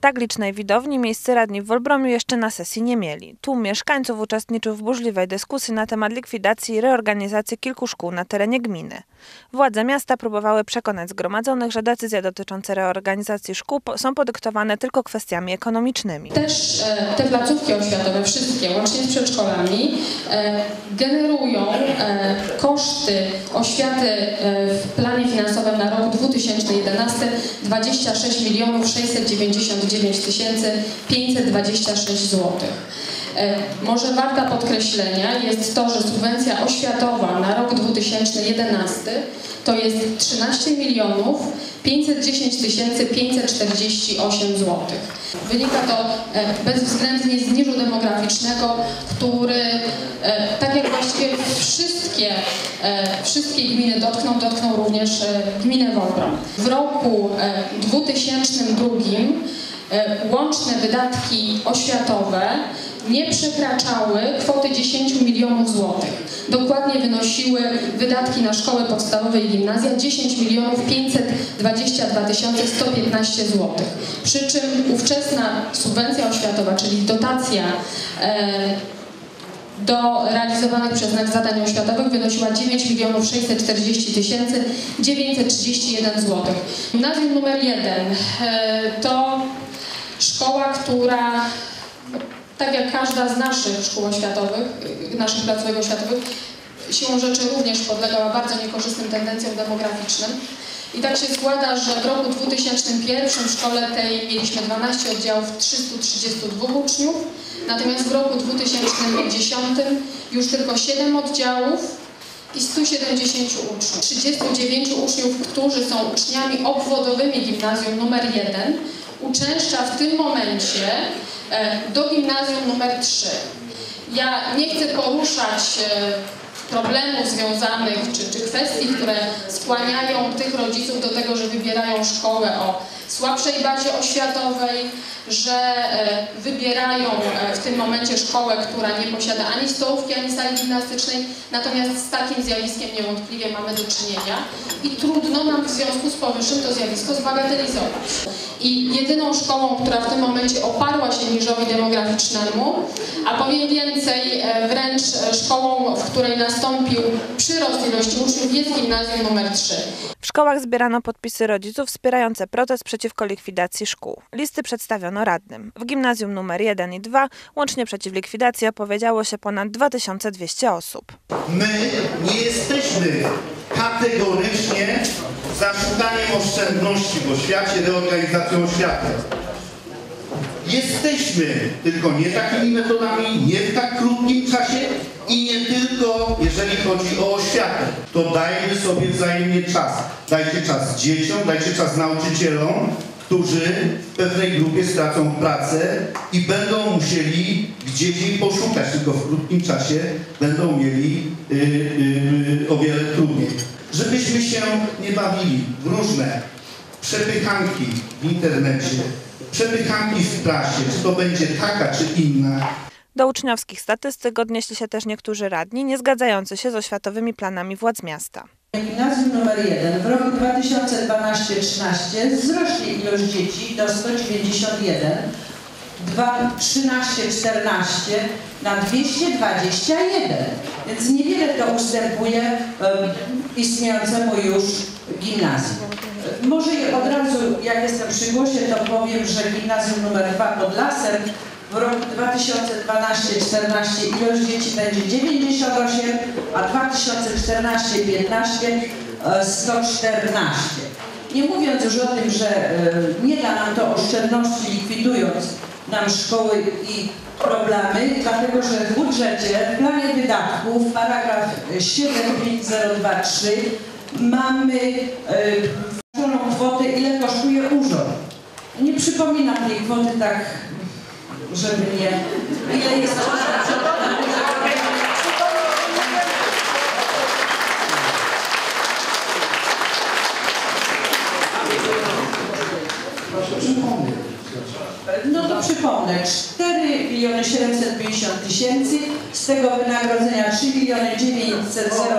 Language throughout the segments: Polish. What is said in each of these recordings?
Tak licznej widowni miejscy radni w Wolbromiu jeszcze na sesji nie mieli. Tłum mieszkańców uczestniczył w burzliwej dyskusji na temat likwidacji i reorganizacji kilku szkół na terenie gminy. Władze miasta próbowały przekonać zgromadzonych, że decyzje dotyczące reorganizacji szkół są podyktowane tylko kwestiami ekonomicznymi. Też e, te placówki oświatowe, wszystkie, łącznie z przedszkolami, e, generują e, koszty oświaty w planie finansowym na rok 2011 26 milionów 692 29 526 zł. Może warta podkreślenia jest to, że subwencja oświatowa na rok 2011 to jest 13 milionów 510 548 zł. Wynika to e, bezwzględnie z niżu demograficznego, który e, tak jak właściwie wszystkie, e, wszystkie gminy dotknął, dotknął również gminę Wolbrom. W roku 2002 łączne wydatki oświatowe nie przekraczały kwoty 10 milionów złotych. Dokładnie wynosiły wydatki na szkoły podstawowe i gimnazja 10 milionów 522 tysiące 115 złotych. Przy czym ówczesna subwencja oświatowa, czyli dotacja e, do realizowanych przez nas zadań oświatowych wynosiła 9 milionów 640 tysięcy 931 zł. Gimnazjum numer 1 to szkoła, która tak jak każda z naszych szkół oświatowych, y, naszych placówek oświatowych, siłą rzeczy również podlegała bardzo niekorzystnym tendencjom demograficznym. I tak się składa, że w roku 2001 w szkole tej mieliśmy 12 oddziałów, 332 uczniów, natomiast w roku 2010 już tylko 7 oddziałów i 170 uczniów. 39 uczniów, którzy są uczniami obwodowymi gimnazjum numer 1, uczęszcza w tym momencie e, do gimnazjum numer 3. Ja nie chcę poruszać e, problemów związanych, czy, czy kwestii, które skłaniają tych rodziców do tego, że wybierają szkołę o słabszej bazie oświatowej, że e, wybierają e, w tym momencie szkołę, która nie posiada ani stołówki, ani sali gimnastycznej, natomiast z takim zjawiskiem niewątpliwie mamy do czynienia i trudno nam w związku z powyższym to zjawisko zbagatelizować. I jedyną szkołą, która w tym momencie oparła się niżowi demograficznemu, a powiem więcej, e, wręcz szkołą, w której nastąpił przyrost ilości uczniów jest gimnazjum numer 3. W szkołach zbierano podpisy rodziców wspierające protest przeciwko likwidacji szkół. Listy przedstawiono radnym. W gimnazjum numer 1 i 2 łącznie przeciw likwidacji opowiedziało się ponad 2200 osób. My nie jesteśmy kategorycznie za szukaniem oszczędności w oświacie, reorganizacją oświaty. Jesteśmy, tylko nie takimi metodami, nie w tak krótkim czasie i nie tylko jeżeli chodzi o oświatę. To dajmy sobie wzajemnie czas. Dajcie czas dzieciom, dajcie czas nauczycielom, którzy w pewnej grupie stracą pracę i będą musieli gdzieś jej poszukać, tylko w krótkim czasie będą mieli y, y, o wiele trudniej. Żebyśmy się nie bawili w różne przepychanki w internecie, przepychanki w prasie, czy to będzie taka, czy inna, Do uczniowskich statystyk odnieśli się też niektórzy radni, nie zgadzający się z oświatowymi planami władz miasta. Gimnazjum numer 1 w roku 2012-13 wzrośnie ilość dzieci do 191, 13-14 na 221, więc niewiele to ustępuje em, istniejącemu już gimnazjum. E, Może od razu, jak jestem przy głosie, to powiem, że gimnazjum numer 2 pod lasem w roku 2012-14 ilość dzieci będzie 98, a 2014-15 e, 114. Nie mówiąc już o tym, że e, nie da nam to oszczędności likwidując nam szkoły i problemy, dlatego że w budżecie, w planie wydatków, paragraf 75023 mamy tak, żeby nie... Ile jest... No to przypomnę, 4 miliony 750 tysięcy, z tego wynagrodzenia 3 miliony 904 Są to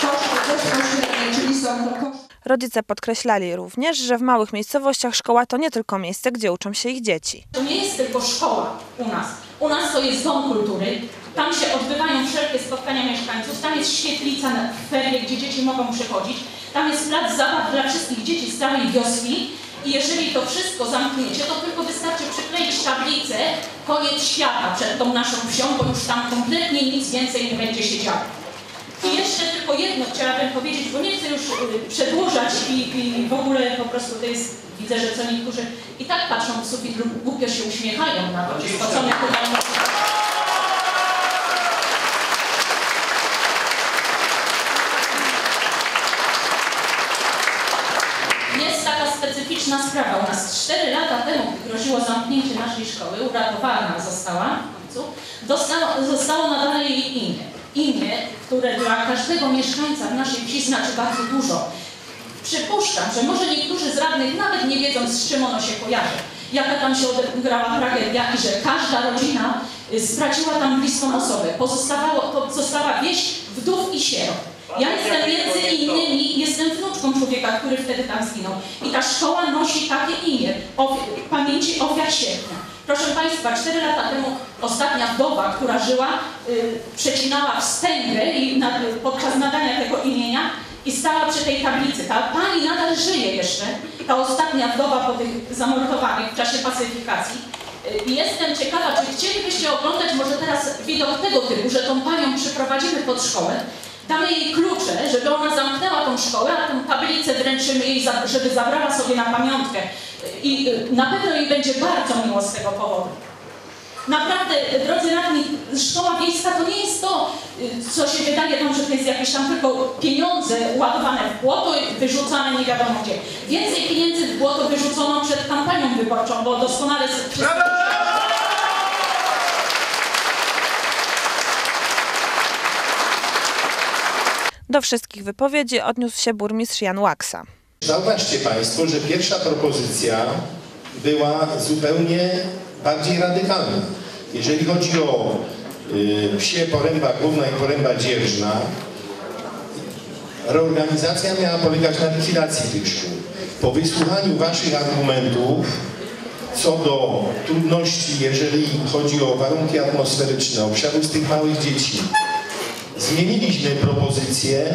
koszty bezpośrednie, czyli są to koszty Rodzice podkreślali również, że w małych miejscowościach szkoła to nie tylko miejsce, gdzie uczą się ich dzieci. To nie jest tylko szkoła u nas. U nas to jest dom kultury. Tam się odbywają wszelkie spotkania mieszkańców. Tam jest świetlica na ferie, gdzie dzieci mogą przychodzić. Tam jest plac zabaw dla wszystkich dzieci z całej wioski. I jeżeli to wszystko zamkniecie, to tylko wystarczy przykleić tablicę koniec świata przed tą naszą wsią, bo już tam kompletnie nic więcej nie będzie się działo. I jeszcze tylko jedno chciałabym powiedzieć, bo nie chcę już y, przedłużać i, i w ogóle po prostu to jest, widzę, że co niektórzy i tak patrzą w sufit lub głupio się uśmiechają na to, spocone. Jest taka specyficzna sprawa. U nas 4 lata temu, gdy groziło zamknięcie naszej szkoły, uratowana została w końcu, dostało, zostało nadane jej imię. Imię, które dla każdego mieszkańca w naszej wsi znaczy bardzo dużo. Przypuszczam, że może niektórzy z radnych nawet nie wiedzą, z czym ono się kojarzy. Jaka tam się odegrała tragedia i że każda rodzina y, straciła tam bliską osobę. Pozostawało, pozostała wieś wdów i sierot. Ja jestem między innymi, jestem wnuczką człowieka, który wtedy tam zginął. I ta szkoła nosi takie imię, ofi- pamięci ofiar sierpnia. Proszę Państwa, cztery lata temu ostatnia wdowa, która żyła, y, przecinała wstęgę i na, podczas nadania tego imienia i stała przy tej tablicy. Ta pani nadal żyje jeszcze, ta ostatnia wdowa po tych zamordowanych w czasie pacyfikacji. Y, jestem ciekawa, czy chcielibyście oglądać może teraz widok tego typu, że tą panią przyprowadzimy pod szkołę, damy jej klucze, żeby ona zamknęła tą szkołę, a tę tablicę wręczymy jej, żeby zabrała sobie na pamiątkę. I y, na pewno jej będzie bardzo miło z tego powodu. Naprawdę, drodzy radni, szkoła wiejska to nie jest to, y, co się wydaje nam, że to jest jakieś tam tylko pieniądze ładowane w błoto i wyrzucane nie wiadomo gdzie. Więcej pieniędzy w błoto wyrzucono przed kampanią wyborczą, bo doskonale wszyscy... Do wszystkich wypowiedzi odniósł się burmistrz Jan Łaksa. Zauważcie Państwo, że pierwsza propozycja była zupełnie bardziej radykalna. Jeżeli chodzi o y, wsie Poręba Główna i Poręba Dzierżna, reorganizacja miała polegać na likwidacji tych szkół. Po wysłuchaniu Waszych argumentów co do trudności, jeżeli chodzi o warunki atmosferyczne, obszarów z tych małych dzieci, zmieniliśmy propozycję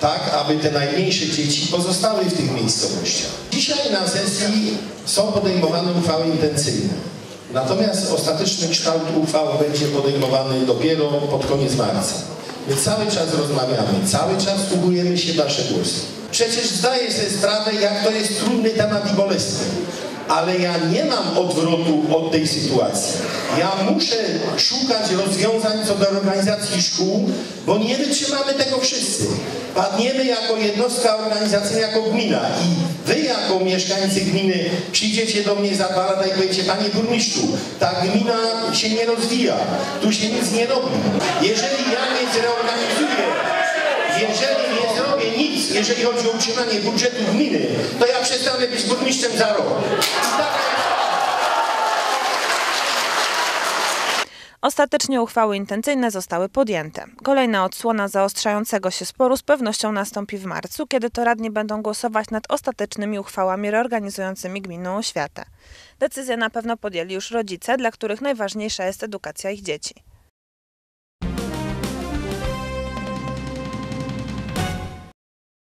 tak, aby te najmniejsze dzieci pozostały w tych miejscowościach. Dzisiaj na sesji są podejmowane uchwały intencyjne. Natomiast ostateczny kształt uchwał będzie podejmowany dopiero pod koniec marca. My cały czas rozmawiamy, cały czas słuchujemy się Wasze głosy. Przecież zdaję sobie sprawę, jak to jest trudny temat i bolesny. Ale ja nie mam odwrotu od tej sytuacji. Ja muszę szukać rozwiązań co do organizacji szkół, bo nie wytrzymamy tego wszyscy. Padniemy jako jednostka organizacyjna, jako gmina i wy jako mieszkańcy gminy przyjdziecie do mnie za dwa lata i powiecie, panie burmistrzu, ta gmina się nie rozwija, tu się nic nie robi. Jeżeli ja nie zreorganizuję, jeżeli chodzi o utrzymanie budżetu gminy, to ja przestanę być burmistrzem za rok. Ostatecznie uchwały intencyjne zostały podjęte. Kolejna odsłona zaostrzającego się sporu z pewnością nastąpi w marcu, kiedy to radni będą głosować nad ostatecznymi uchwałami reorganizującymi gminną oświatę. Decyzję na pewno podjęli już rodzice, dla których najważniejsza jest edukacja ich dzieci.